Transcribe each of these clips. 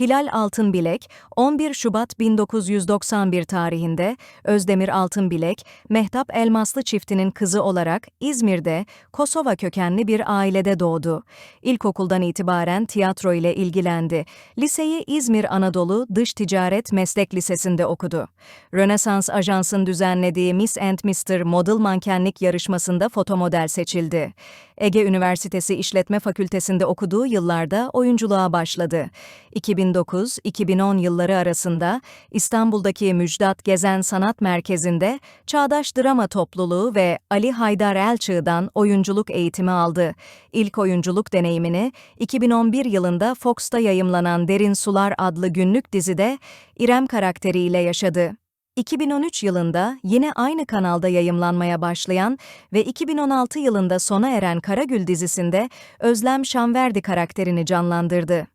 Hilal Altınbilek, 11 Şubat 1991 tarihinde Özdemir Altınbilek, Mehtap Elmaslı çiftinin kızı olarak İzmir'de Kosova kökenli bir ailede doğdu. İlkokuldan itibaren tiyatro ile ilgilendi. Liseyi İzmir Anadolu Dış Ticaret Meslek Lisesi'nde okudu. Rönesans Ajans'ın düzenlediği Miss and Mr. Model mankenlik yarışmasında fotomodel seçildi. Ege Üniversitesi İşletme Fakültesinde okuduğu yıllarda oyunculuğa başladı. 2009-2010 yılları arasında İstanbul'daki Müjdat Gezen Sanat Merkezi'nde Çağdaş Drama Topluluğu ve Ali Haydar Elçığ'dan oyunculuk eğitimi aldı. İlk oyunculuk deneyimini 2011 yılında Fox'ta yayımlanan Derin Sular adlı günlük dizide İrem karakteriyle yaşadı. 2013 yılında yine aynı kanalda yayımlanmaya başlayan ve 2016 yılında sona eren Karagül dizisinde Özlem Şanverdi karakterini canlandırdı.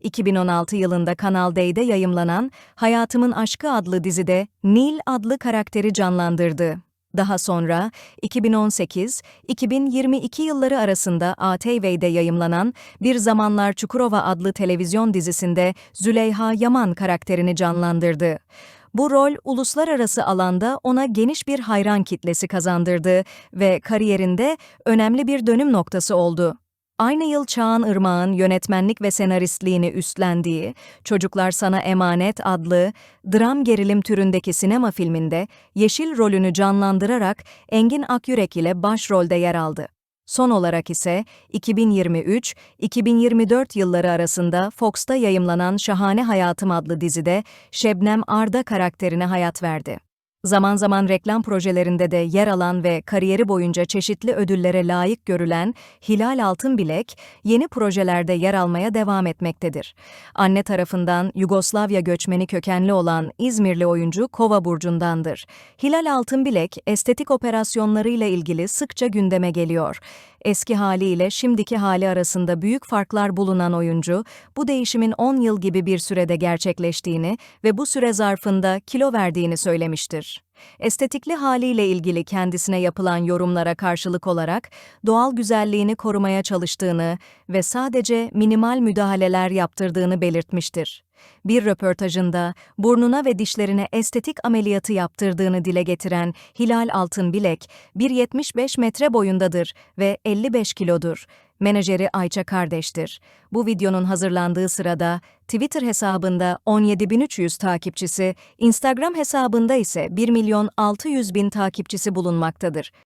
2016 yılında Kanal D'de yayımlanan Hayatımın Aşkı adlı dizide Nil adlı karakteri canlandırdı. Daha sonra 2018-2022 yılları arasında ATV'de yayımlanan Bir Zamanlar Çukurova adlı televizyon dizisinde Züleyha Yaman karakterini canlandırdı. Bu rol uluslararası alanda ona geniş bir hayran kitlesi kazandırdı ve kariyerinde önemli bir dönüm noktası oldu. Aynı yıl Çağan Irmak'ın yönetmenlik ve senaristliğini üstlendiği Çocuklar Sana Emanet adlı dram gerilim türündeki sinema filminde Yeşil rolünü canlandırarak Engin Akyürek ile başrolde yer aldı. Son olarak ise 2023-2024 yılları arasında Fox'ta yayımlanan Şahane Hayatım adlı dizide Şebnem Arda karakterine hayat verdi. Zaman zaman reklam projelerinde de yer alan ve kariyeri boyunca çeşitli ödüllere layık görülen Hilal Altınbilek, yeni projelerde yer almaya devam etmektedir. Anne tarafından Yugoslavya göçmeni kökenli olan İzmirli oyuncu Kova burcundandır. Hilal Altınbilek, estetik operasyonlarıyla ilgili sıkça gündeme geliyor. Eski haliyle şimdiki hali arasında büyük farklar bulunan oyuncu, bu değişimin 10 yıl gibi bir sürede gerçekleştiğini ve bu süre zarfında kilo verdiğini söylemiştir. Estetikli haliyle ilgili kendisine yapılan yorumlara karşılık olarak doğal güzelliğini korumaya çalıştığını ve sadece minimal müdahaleler yaptırdığını belirtmiştir. Bir röportajında burnuna ve dişlerine estetik ameliyatı yaptırdığını dile getiren Hilal Altınbilek, 1.75 metre boyundadır ve 55 kilodur. Menajeri Ayça kardeştir. Bu videonun hazırlandığı sırada Twitter hesabında 17.300 takipçisi, Instagram hesabında ise 1 milyon 600 bin takipçisi bulunmaktadır.